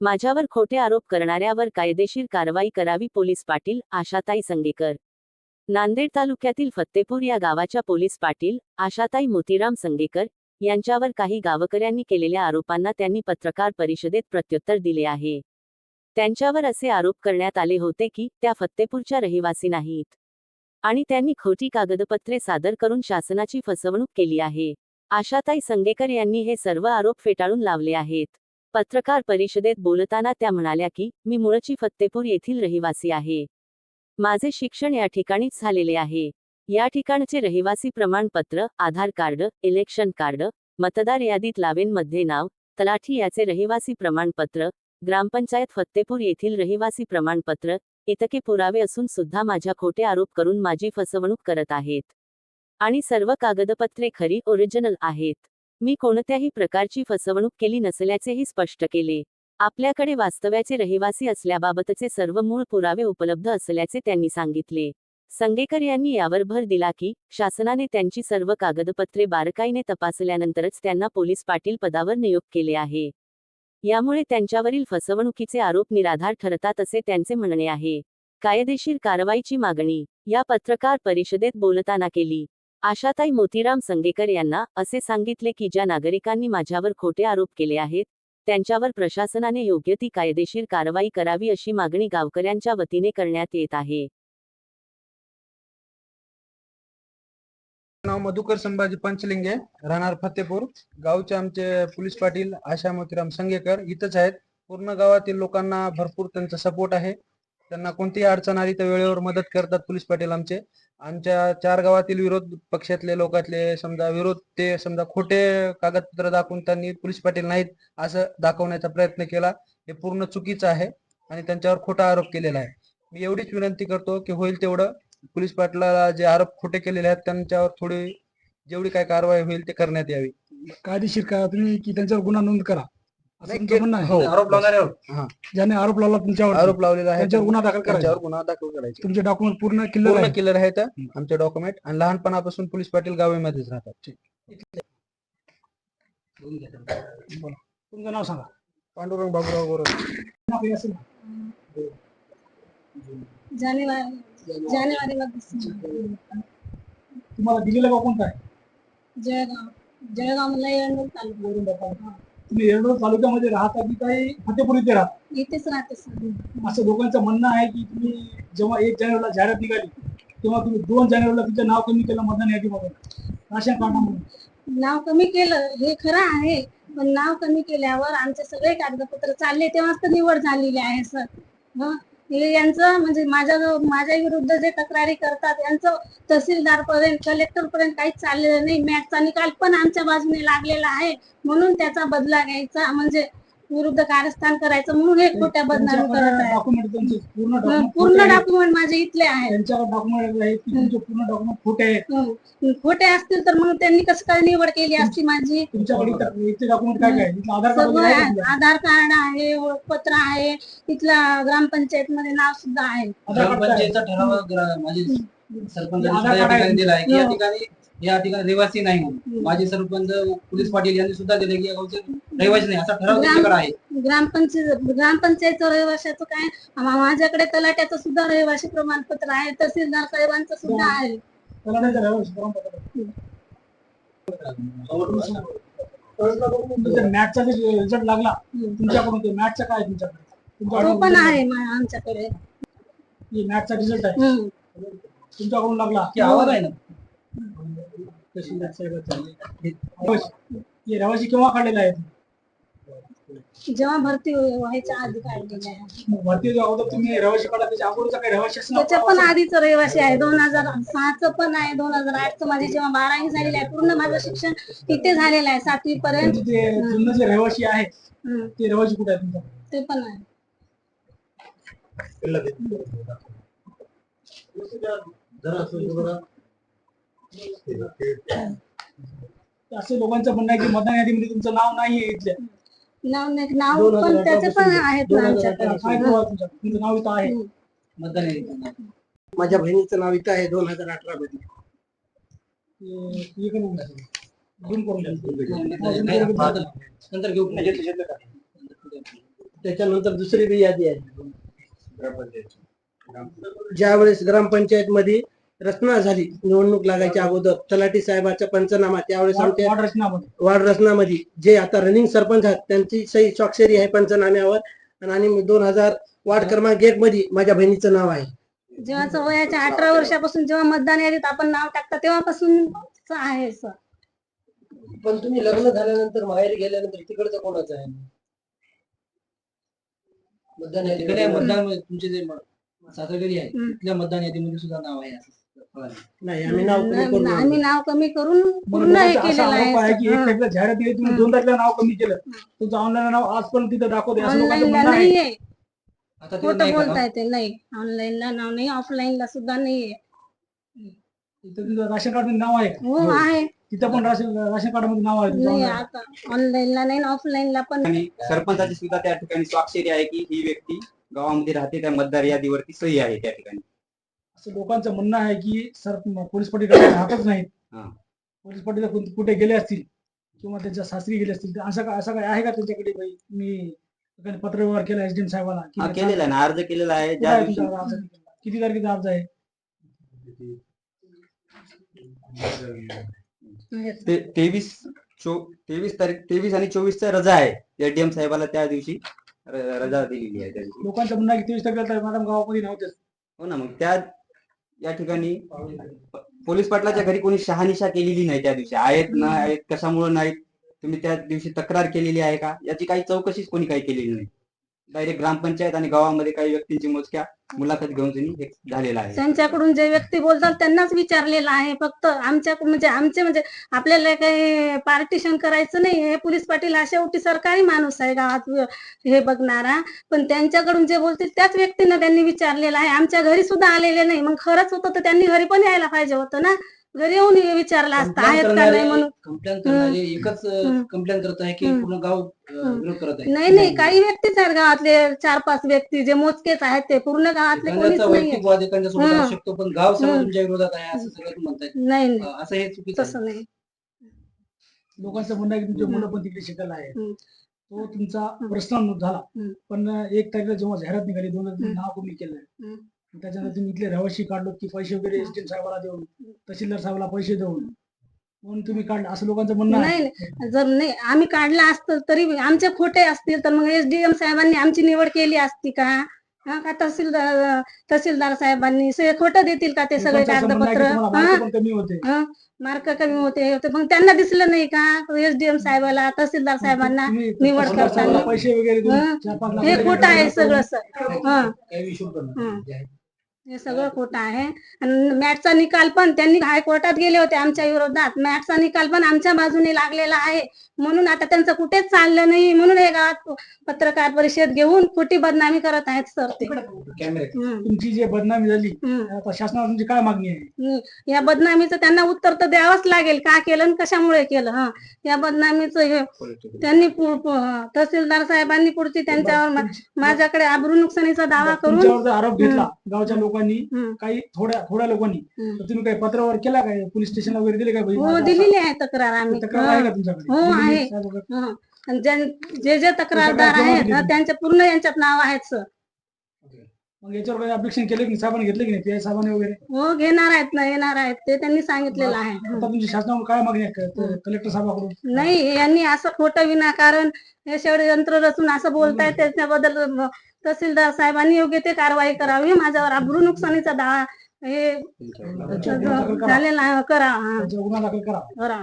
माझ्यावर खोटे आरोप करणाऱ्यावर कायदेशीर कारवाई करावी पोलीस पाटील आशाताई संगेकर. नांदेड तालुक्यातील फत्तेपूर या गावाच्या पोलीस पाटील आशाताई मोतीराम संगेकर यांच्यावर काही गावकऱ्यांनी केलेल्या आरोपांना त्यांनी पत्रकार परिषदेत प्रत्युत्तर दिले आहे. त्यांच्यावर असे आरोप करण्यात आले होते की त्या फत्तेपूरच्या रहिवासी नाहीत. आणि त्यांनी खोटी कागदपत्रे सादर करून शासनाची फसवणूक केली आहे. आशाताई संगेकर यांनी हे सर्व आरोप फेटाळून लावले आहेत. पत्रकार परिषदेत बोलताना त्या म्हणाल्या की मी मूळची फत्तेपूर येथील रहिवासी आहे. माझे शिक्षण या ठिकाणीच झालेले आहे. या ठिकाणचे रहिवासी प्रमाणपत्र आधार कार्ड इलेक्शन कार्ड मतदार यादीत लावेनमध्ये नाव तलाठी याचे रहिवासी प्रमाणपत्र ग्रामपंचायत फत्तेपूर येथील रहिवासी प्रमाणपत्र इतके पुरावे असून सुद्धा माझ्या खोटे आरोप करून माझी फसवणूक करत आहेत. आणि सर्व कागदपत्रे खरी ओरिजिनल आहेत. मी कोणत्याही प्रकारची फसवणूक केली नसल्याचेही स्पष्ट केले. आपल्याकडे वास्तव्याचे रहिवासी असल्याबाबतचे सर्व मूळ पुरावे उपलब्ध असल्याचे त्यांनी सांगितले. संगेकर यांनी यावर भर दिला की शासनाने त्यांची सर्व कागदपत्रे बारकाईने तपासल्यानंतरच त्यांना पोलीस पाटील पदावर नियुक्त केले आहे. यामुळे त्यांच्यावरील फसवणुकीचे आरोप निराधार ठरतात असे त्यांचे म्हणणे आहे. कायदेशीर कारवाईची मागणी या पत्रकार परिषदेत बोलताना केली. आशाताई मोतीराम संगेकर यांना असे सांगितले की ज्या नागरिकांनी माझ्यावर खोटे आरोप केले आहेत त्यांच्यावर प्रशासनाने योग्य ती कायदेशीर कारवाई करावी अशी मागणी गावकऱ्यांच्या वतीने करण्यात येत आहे. नाव मधुकर संभाजी पंचलिंगे राहणार फतेपूर गावचे आमचे पोलीस पाटील आशा मोतीराम संगेकर इथंच आहेत. पूर्ण गावातील लोकांना भरपूर त्यांचा सपोर्ट आहे. त्यांना कोणतीही अडचण आली तर वेळेवर मदत करतात पोलीस पाटील आमचे. आमच्या चार गावातील विरोध पक्षातले लोकातले समजा विरोध ते समजा खोटे कागदपत्र दाखवून त्यांनी पोलीस पाटील नाहीत असं दाखवण्याचा प्रयत्न केला. हे पूर्ण चुकीचं आहे आणि त्यांच्यावर खोटा आरोप केलेला आहे. मी एवढीच विनंती करतो की होईल तेवढं. पोलीस पाटलाला जे आरोप खोटे केलेले आहेत त्यांच्यावर थोडी जेवढी काय कारवाई होईल ते करण्यात यावी. कायदेशीर का तुम्ही की त्यांच्यावर गुन्हा नोंद करा. असं नाही, तुमचं के- म्हणणं आहे. हो. आरोप लावणाऱ्यावर हा. ज्याने आरोप लावला तुमच्यावर आरोप लावलेला आहे. त्यांच्यावर गुन्हा दाखल त्यांच्यावर करायचा गुन्हा दाखल करायचा. तुमचे डॉक्युमेंट पूर्ण किल्लर पूर्ण आहे क्लिअर आहेत. आमचे डॉक्युमेंट आणि लहानपणापासून पोलीस पाटील गावामध्येच राहतात. तुमचं नाव सांगा. पांडुरंग बाबूराव गोरख नाव काही असेल ना? जानेवारी जानेवारी तुम्हाला दिलेलं गाव कोणतं आहे जळगाव जळगाव मला तालुका. तुम्ही एरडोळ तालुक्यामध्ये राहता की काही फतेपूर इथे राहता? इथेच राहते सर. असं दोघांचं म्हणणं आहे की तुम्ही जेव्हा एक जानेवारीला जाहिरात निघाली तेव्हा तुम्ही दोन जानेवारीला तुमचं नाव कमी केलं मतदान यादीमधून राशन कार्डामधून नाव कमी केलं हे खरं आहे पण नाव कमी केल्यावर आमचे सगळे कागदपत्र चालले तेव्हाच तर निवड झालेली आहे सर. हं? हे यांचं म्हणजे माझ्या माझ्या विरुद्ध जे तक्रारी करतात यांचं तहसीलदार पर्यंत कलेक्टर पर्यंत काहीच चाललेलं नाही. मॅचचा निकाल पण आमच्या बाजूने लागलेला आहे. म्हणून त्याचा बदला घ्यायचा. म्हणजे विरुद्ध कारस्थान करायचं म्हणून हे खोट्या बदनामी करत आहे डॉक्युमेंट त्यांचे पूर्ण हं, document पूर्ण खोटे आहेत. डॉक्युमेंट माझे इथले आहेत त्यांच्यावर डॉक्युमेंट आहेत की तुमचे पूर्ण डॉक्युमेंट खोटे आहेत हं. खोटे असतील तर मग त्यांनी कसं काय निवड केली असती माझी तुमच्याकडे इथं- इथे डॉक्युमेंट काय काय आहे? इथलं आधार कार्ड सर्व वगैरे आहे का आहे. तुमच्याकडे? आधार कार्ड आहे ओळखपत्र आहे तिथला ग्रामपंचायत मध्ये नाव सुद्धा आहे आधार कार्ड काय आहे? ग्रामपंचायतचा ठराव ग्रा- माझे सरपंच आधार सुद्धा या कार्ड आहे. ठिकाणी दिला आहे की या. ठिकाणी या ठिकाणी रहिवासी नाही माझे सरपंच पोलीस पाटील यांनी सुद्धा दिले की रहिवासी नाही. असा ठराव त्यांच्याकडे आहे. ग्रामपंचायत ग्रामपंचायत रहिवाशाचं काय? माझ्याकडे तलाट्याचं सुद्धा रहिवासी प्रमाणपत्र आहे. तहसीलदार साहेबांचं सुद्धा आहे. परंपरा. तुमच्या मॅथचा रिझल्ट लागला तुमच्याकडून ते मॅथचा काय आहे तुमच्याकडे? तो पण आहे आमच्याकडे. मॅथचा रिझल्ट आहे. हं. तुमच्याकडून लागला. की आवाज आहे ना? तहसीलदार केव्हा काढलेला आहे जेव्हा भरती व्हायच्या आधी काढलेले आहे अगोदर तुम्ही रहिवासी काढा त्याच्या अगोदरचा काही त्याच्या पण आधीच रहिवासी आहे. दोन हजार सहाच पण आहे. दोन हजार आठचं माझी जेव्हा बारावी झालेली आहे पूर्ण माझं शिक्षण इथे झालेलं आहे सातवी पर्यंत जे रहिवासी आहे ते रहिवासी कुठे आहे. तुमचा ते पण आहे असे लोकांचं म्हणणं आहे की मतदान यादीमध्ये तुमचं नाव नाही आहे इथल्या नाव नाही नाव पण त्याचे पण आहेत ना आमच्याकडे. काय नाव आहे तुमचं तुमचं नाव इथं आहे. मतदान आहे. माझ्या बहिणीचं नाव इथं आहे दोन हजार अठरा मध्ये. करून. नाही, नाही, नंतर घेऊ. त्याच्यानंतर दुसरी बी यादी आहे. ज्यावेळेस ग्रामपंचायत मध्ये रचना झाली निवडणूक लागायच्या अगोदर. तलाठी साहेबाचा पंचनामा त्यावेळेस आमच्या वार्ड रचनामध्ये. जे आता रनिंग सरपंच आहेत त्यांची सही स्वाक्षरी आहे पंचनाम्यावर. आणि दोन हजार वार्ड क्रमांक एक मध्ये माझ्या बहिणीचं नाव आहे. जेव्हा वयाच्या अठरा वर्षापासून जेव्हा मतदान यादीत आपण नाव टाकता तेव्हापासून आहे सर पण तुम्ही लग्न झाल्यानंतर माहेरी गेल्यानंतर तिकडचं कोणाचं आहे? मतदान मतदान तुमचे जे सासरकरी आहे. तिथल्या मतदान यादीमध्ये सुद्धा नाव आहे. नाही आम्ही नाव कमी करून आम्ही. नाव कमी करून पूर्ण हे असा केलेलं आरोप आहे की एक आहे जाहिरात दिली तुम्ही दोन तारखेला नाव कमी केलं. तुमचं ऑनलाईन नाव आज पण तिथं दाखवते असं लोकांचं ऑनलाईनला म्हणणं आहे. नाहीये. आता ते खोटं नाही का? बोलता येते नाही. ऑनलाईनला नाव नाही ऑफलाईनला सुद्धा नाहीये. तिथं तुमचं राशन कार्डमध्ये नाव आहे. का? हो. आहे. तिथं पण राशन राशन कार्डमध्ये नाव आहे तुमचं नाही online. आता ऑनलाईनला नाही ऑफलाईनला पण आणि सरपंचाची सुद्धा त्या ठिकाणी स्वाक्षरी आहे की ही व्यक्ती गावामध्ये राहते त्या मतदार यादीवरती सही आहे त्या ठिकाणी. असं लोकांचं म्हणणं आहे की सर पोलीस पाटील राहतच नाहीत. हा. पोलीस पाटील कुठे गेले असतील किंवा त्यांच्या सासरी गेले असतील तर असं काय असं काय आहे का त्यांच्याकडे बाई मी पत्रव्यवहार केला एसडीएम साहेबाला की हा त्याचा- केलेला आहे ना अर्ज केलेला आहे? किती तारखेचा अर्ज आहे? ते तेवीस चो तेवीस तारीख तेवीस आणि चोवीसचा रजा आहे एडीएम साहेबाला त्या दिवशी. रजा दिलेली आहे त्या दिवशी. लोकांचं म्हणणं तेवीस तारखेला तर मॅडम गावामध्ये नव्हतेच. हो ना मग त्या या ठिकाणी पोलीस पाटलाच्या घरी कोणी शहानिशा केलेली नाही त्या दिवशी. आहेत ना आहेत कशामुळे नाहीत? तुम्ही त्या दिवशी तक्रार केलेली आहे का? याची काही चौकशीच कोणी काही केलेली नाही. डायरेक्ट ग्रामपंचायत आणि गावामध्ये काही व्यक्तींची मोजक्या मुलाखत घेऊन त्यांनी हे झालेला आहे. त्यांच्याकडून जे व्यक्ती बोलतात त्यांनाच विचारलेलं आहे. फक्त आमच्या म्हणजे आमचे म्हणजे आपल्याला काही पार्टिशन करायचं नाही. हे पोलीस पाटील हा शेवटी सरकारी माणूस आहे गावात. हे बघणारा. पण त्यांच्याकडून जे बोलतील त्याच व्यक्तींना त्यांनी विचारलेलं आहे. आमच्या घरी सुद्धा आलेले नाही. मग खरंच होतं तर त्यांनी घरी पण यायला पाहिजे होतं ना? घरी येऊन विचारलं असतं आहेत का नाही म्हणून कंप्लेंट करणारे एकच. कंप्लेंट करत आहे की. पूर्ण गाव विरोध करत आहे नाही नाही काही व्यक्तीच आहेत गावातले चार पाच व्यक्ती जे मोजकेच आहेत ते पूर्ण गावातले कोणीच नाहीये वैयक्तिक वाद शकतो पण गाव. तुमच्या विरोधात आहे असं सगळं तुम्ही म्हणताय नाही नाही अं, असं हे चुकीचं आहे. तसं नाही लोकांचं म्हणणं आहे की तुमचे. मुलं पण तिकडे शिकायला आहे हम्म. तो तुमचा पर्सनल झाला हम्म. पण एक तारखेला जेव्हा जाहिरात निघाली दोन हजार हम्म. नाव कमी केलंय हम्म. त्याच्यानंतर तुम्ही इथले रहिवाशी काढलो की पैसे वगैरे एसटीएम साहेबाला देऊन तहसीलदार साहेबाला पैसे देऊन. म्हणून तुम्ही काढलं असं लोकांचं म्हणणं आहे. नाही. जर नाही आम्ही काढला असतं तरी आमचे खोटे असतील तर मग एसडीएम साहेबांनी आमची निवड केली असती का? हा का तहसीलदार तहसीलदार साहेबांनी सगळे खोटं देतील का ते सगळे कागदपत्र? हा? मार्क कमी होते. मग त्यांना दिसलं नाही का? एसडीएम साहेबाला तहसीलदार साहेबांना निवड करताना. पैसे वगैरे हा. खोटं आहे सगळं सर हा. हे सगळं खोटं आहे. आणि मॅटचा निकाल पण त्यांनी हायकोर्टात गेले होते आमच्या विरोधात. मॅटचा निकाल पण आमच्या बाजूने लागलेला आहे. म्हणून आता त्यांचं कुठेच चाललं नाही. म्हणून हे गावात पत्रकार परिषद घेऊन खोटी बदनामी करत आहेत सर ते. तुमची जी बदनामी झाली. आता शासनाला तुमची काय मागणी आहे? या बदनामीचं त्यांना उत्तर तर द्यावंच लागेल. का केलं आणि कशामुळे केलं? हा. या बदनामीचं हे त्यांनी तहसीलदार साहेबांनी पुढची त्यांच्यावर माझ्याकडे आबरू नुकसानीचा दावा करून आरोप घेतला गावच्या लोकांनी हम्म, काही थोड्या थोड्या लोकांनी. तर तुम्ही काही पत्रावर केला काय? पोलीस स्टेशनला वगैरे दिले काय? हो असं- दिलेली आहे तक्रार आम्ही. तक्रार आहे. का तुमच्याकडे? हो, आहे. हं. आणि ज्यां- जे जे तक्रारदार जमा आहेत केली ना? त्यांचे पूर्ण यांच्यात नाव आहेत सर. मग याच्यावर काही ऑब्जेक्शन केले की नाही? साहेबांनी घेतले की नाही? पी आय साहेबांनी वगैरे? हो घेणार आहेत ना येणार आहेत. ते त्यांनी सांगितलेलं आहे. आता. तुमची शासनाकडून काय मागणी आहे? क- कलेक्टर साहेबाकडून? नाही यांनी असं खोटं विनाकारण हे षडयंत्र रचून असं बोलतायत त्याच्याबद्दल म- तहसीलदार साहेबांनी योग्य ते कारवाई करावी. माझ्यावर अब्रू नुकसानीचा दावा हे झालेला करा. करा.